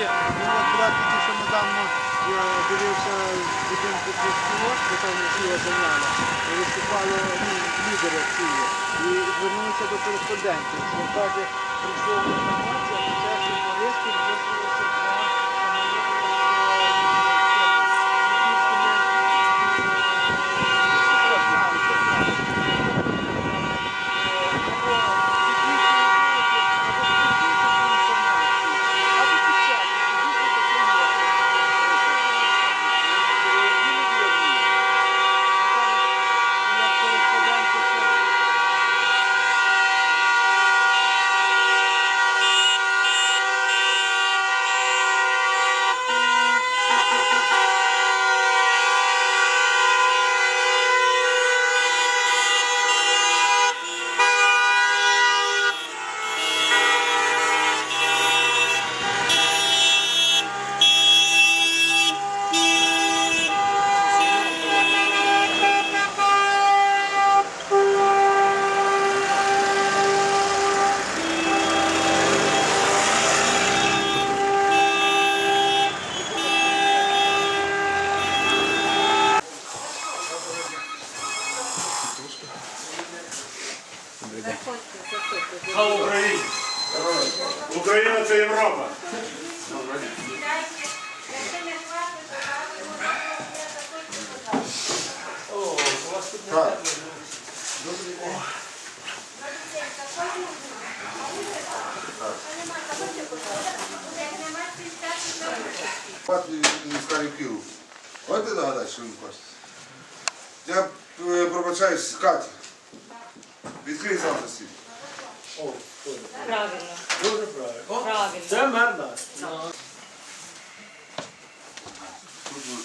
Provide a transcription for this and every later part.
є. Він от була тільки що недавно я дивився в будинку кілок, бо там Києва заняла, виступали ну, лідери Києва. І звернулися до кореспондентів, що каже, прийшла інформація, що це Борис, Слава Україні! Україна це Європа. Партію міських Київ. Можете догадати, що він хоче? Я е, пробачаюсь, Катя. Відкрий завтра світ. Правильно, Дуже правильно. правильно. Це мер наш.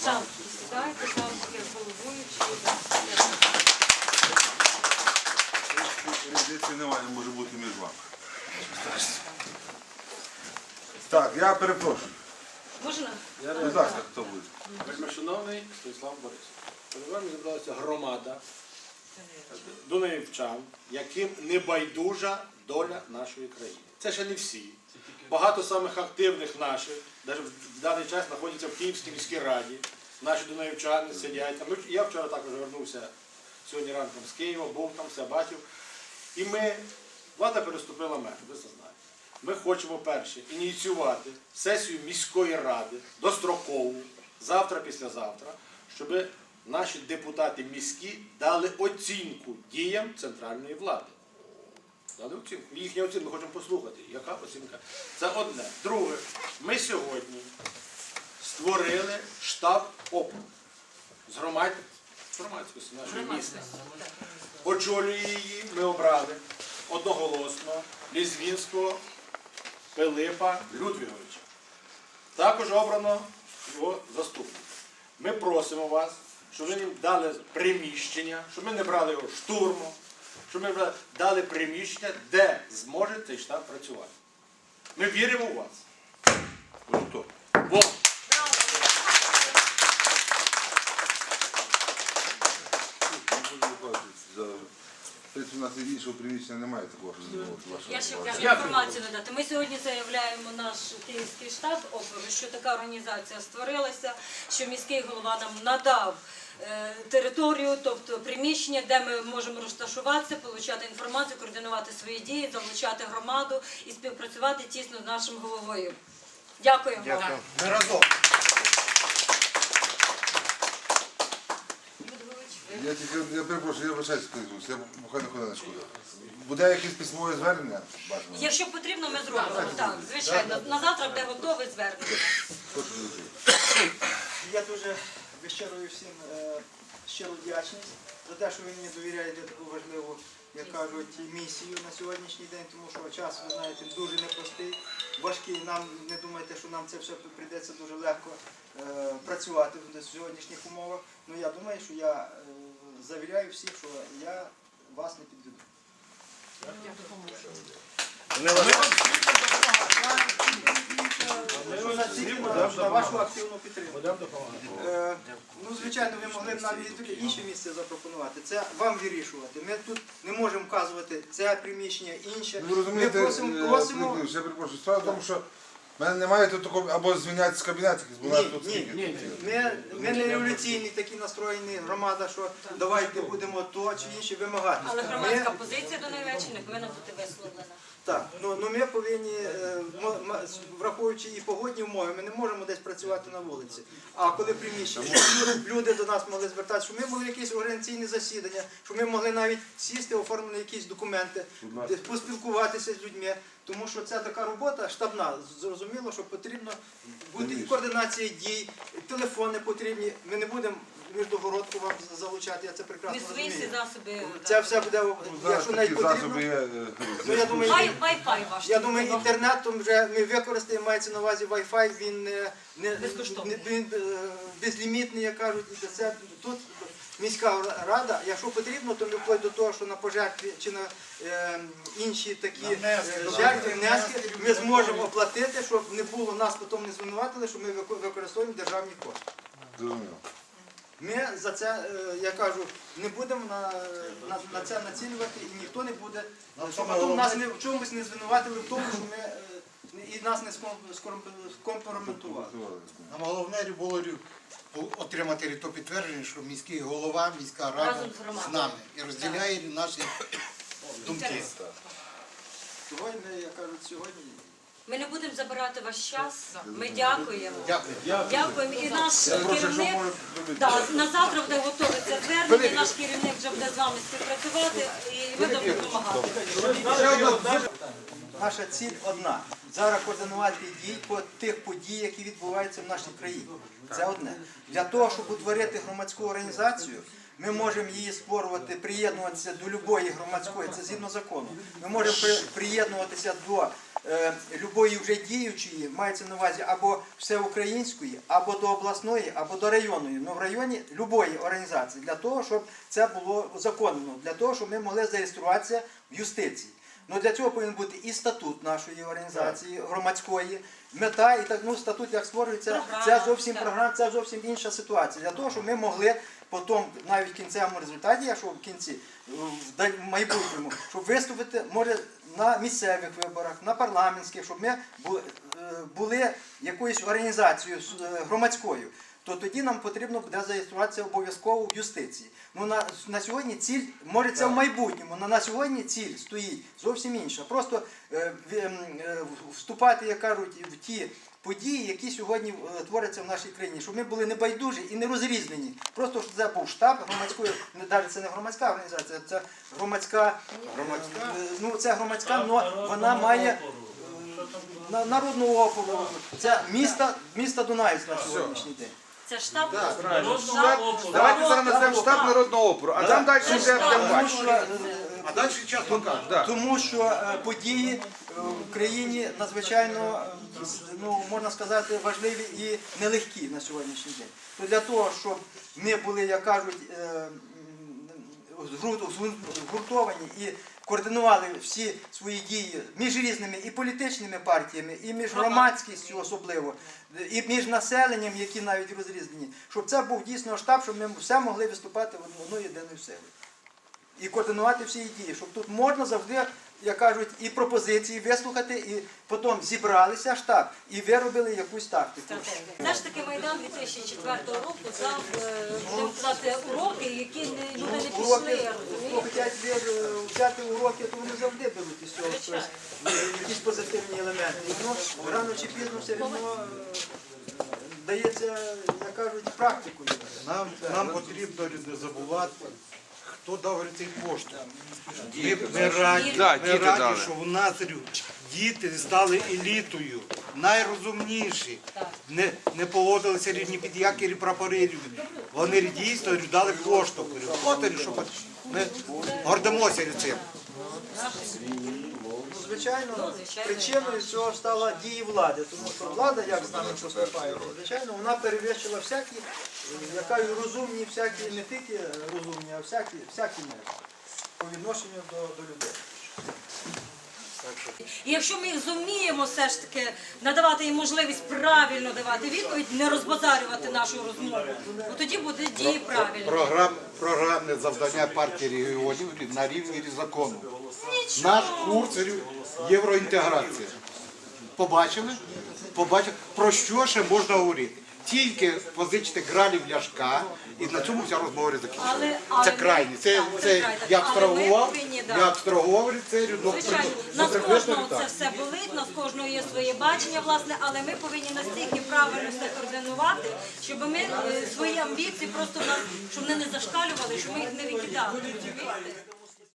Сам сідайте, там як головуючий. Різниці немає, може бути між вами. Так, я перепрошую. Можна? Будь ласка, хто буде? Вельмишановний Станіслав Борисович. Перед вами зібралася громада дунаївчан, яким не байдужа доля нашої країни. Це ще не всі. Багато самих активних наших, навіть в даний час знаходяться в Київській міській раді. Наші дунаївчани сидять там. Я вчора також вернувся сьогодні ранком з Києва, був там, все бачив. І ми, влада переступила межу, ви це знаєте. Ми хочемо перше ініціювати сесію міської ради дострокову, завтра, післязавтра, щоб наші депутати міські дали оцінку діям центральної влади. Дали оцінку. Їхня оцінка ми хочемо послухати. Яка оцінка? Це одне. Друге, ми сьогодні створили штаб ОП з громад... громадськості нашої міста. Очолює її ми обрали одноголосно Лізвінського Пилипа Людвіговича. Також обрано його заступника. Ми просимо вас, щоб ви їм дали приміщення, щоб ми не брали його штурмом, щоб ми бра- дали приміщення, де зможе цей штаб працювати. Ми віримо в вас. Бо у нас іншого приміщення немає такого, що. Я ще хочу інформацію надати. Ми сьогодні заявляємо наш київський штаб опору, що така організація створилася, що міський голова нам надав територію, тобто приміщення, де ми можемо розташуватися, отримати інформацію, координувати свої дії, залучати громаду і співпрацювати тісно з нашим головою. Дякуємо вам. Ми разом. Я тільки, я перепрошую, я скажу, я буквально хвилиночку. Буде якесь письмове звернення? Бажано. Якщо потрібно, ми зробимо. Так, звичайно. На завтра буде готове звернення. Я дуже вищирую всім е, щиру вдячність за те, що ви мені довіряєте таку важливу, як кажуть, місію на сьогоднішній день, тому що час, ви знаєте, дуже непростий, важкий. Нам не думайте, що нам це все прийдеться дуже легко е, працювати в сьогоднішніх умовах. Ну я думаю, що я е, завіряю всіх, що я вас не підведу. Що на вашу активну підтримку. будемо допомагати. Е, Ну, звичайно, ви могли б нам і інше місце запропонувати. Це вам вирішувати. Ми тут не можемо вказувати це приміщення інше. Ви розумієте, Ми просимо, е, просимо. Дмитро, я перепрошую, справа в тому, що У мене немає тут такого, або звільняти з кабінету, була Ні, тут ні. скільки. Ми, ми не революційні такі настроєні громада, що давайте будемо то чи інше вимагати. Але Ми- громадська позиція до найвечі не повинна бути висловлена. Так, ну, ну ми повинні, е, мо- ма- враховуючи і погодні умови, ми не можемо десь працювати на вулиці. А коли приміщення, щоб люди до нас могли звертатися, щоб ми могли якісь організаційні засідання, щоб ми могли навіть сісти, оформити якісь документи, десь поспілкуватися з людьми. Тому що це така робота штабна. Зрозуміло, що потрібно бути і координація дій, телефони потрібні. Ми не будемо міждогородку вам залучати, я це прекрасно Ми свої засоби. Це все буде, якщо навіть потрібно. є. е, Ну, я думаю, Вай- Wi-Fi ваш. я думаю, треба. інтернетом вже ми використаємо, мається на увазі Wi-Fi, він не, не, Безкоштовний. не- він, е, безлімітний, як кажуть, і це тут міська рада, якщо потрібно, то ми вплоть до того, що на пожертві чи на е, інші такі е, жертви, внески, ми зможемо оплатити, щоб не було нас потім не звинуватили, що ми вико- використовуємо державні кошти. Зрозуміло. Ми за це, е, я кажу, не будемо на, на, на це націлювати і ніхто не буде, щоб потім нас не в чомусь не звинуватили в тому, що ми е, і нас не ском- ском- скомпрометували. Нам головне було отримати то підтвердження, що міський голова, міська рада з нами і розділяє наші думки. Ми, я кажу, сьогодні. Ми не будемо забирати ваш час. Ми дякуємо. Дякуємо. І наш керівник да, на завтра буде готове це звернення. і Наш керівник вже буде з вами співпрацювати і ми будемо допомагати. Наша ціль одна. Зараз координувати дії по тих подій, які відбуваються в нашій країні. Це одне. Для того, щоб утворити громадську організацію, ми можемо її створювати, приєднуватися до любої громадської, це згідно закону. Ми можемо приєднуватися до е, любої вже діючої, мається на увазі або всеукраїнської, або до обласної, або до районної. Ну в районі любої організації, для того, щоб це було узаконено, для того, щоб ми могли зареєструватися в юстиції. Ну для цього повинен бути і статут нашої організації громадської, мета і так ну статут як створюється, це зовсім програма, це зовсім інша ситуація. Для того, щоб ми могли потім, навіть в кінцевому результаті, якщо в кінці в майбутньому, щоб виступити може на місцевих виборах, на парламентських, щоб ми бу- е, були якоюсь організацією е, громадською. То тоді нам потрібно буде зареєструватися обов'язково в юстиції. Ну на, на сьогодні ціль, може це в майбутньому, але на сьогодні ціль стоїть зовсім інша. Просто е, ем, е, вступати, як кажуть, в ті події, які сьогодні е, творяться в нашій країні, щоб ми були не байдужі і не розрізнені. Просто що це був штаб громадської, навіть це не громадська організація, це громадська, громадська? ну це громадська, але вона має е, на- народну опору. Це місто, місто Дунаївськ на сьогоднішній день. Це штаб. Давайте зараз назвемо штаб народного опору, а там далі вже будемо Тому бачити. що, е, А далі час покаже. тому що е, події е, в країні надзвичайно, е, ну можна сказати, важливі і нелегкі на сьогоднішній день. То для того, щоб ми були, як кажуть, е, м, згуртовані і координували всі свої дії між різними і політичними партіями, і між громадськістю особливо, і між населенням, які навіть розрізнені, щоб це був дійсно штаб, щоб ми все могли виступати в одну єдину силу і координувати всі дії, щоб тут можна завжди, як кажуть, і пропозиції вислухати, і потім зібралися штаб і виробили якусь тактику. ж таки Майдан 2004 року дав е, уроки, які не, люди не пішли. Уроки, хто розумієте? хочуть е, взяти уроки, то вони завжди беруть із цього щось, е, якісь позитивні елементи. І воно рано чи пізно все одно дається, як кажуть, практикою. Нам, нам потрібно не забувати, хто дав цей поштовх. Ми, ми раді, Да, ми діти раді дали. що в нас діти стали елітою, найрозумніші. Не, не поводилися рівні під які прапори. Вони дійсно дали поштовх. От що ми гордимося цим. Ну, звичайно, Ну, звичайно, причиною цього стала дії влади, тому що влада, як з нами поступає, звичайно, вона перевищила всякі, яка я розумні, всякі, не тільки розумні, а всякі, всякі межі по відношенню до, до людей. І якщо ми зуміємо все ж таки надавати їм можливість правильно давати відповідь, не розбазарювати нашу розмову, то тоді буде дії правильно. Програм, програмне завдання партії регіонів на рівні закону. Наш курс євроінтеграція. Побачили? побачив, про що ще можна говорити. Тільки позичити гралів ляшка, і на цьому вся розмова але Це крайні. Це, це це я абстрагував, я абстрагував цієї ну, Звичайно, нас кожного це все болить, нас кожного є своє бачення, власне, але ми повинні настільки правильно все координувати, щоб ми е, свої амбіції просто в нас, щоб вони не зашкалювали, щоб ми їх не викидали. розумієте?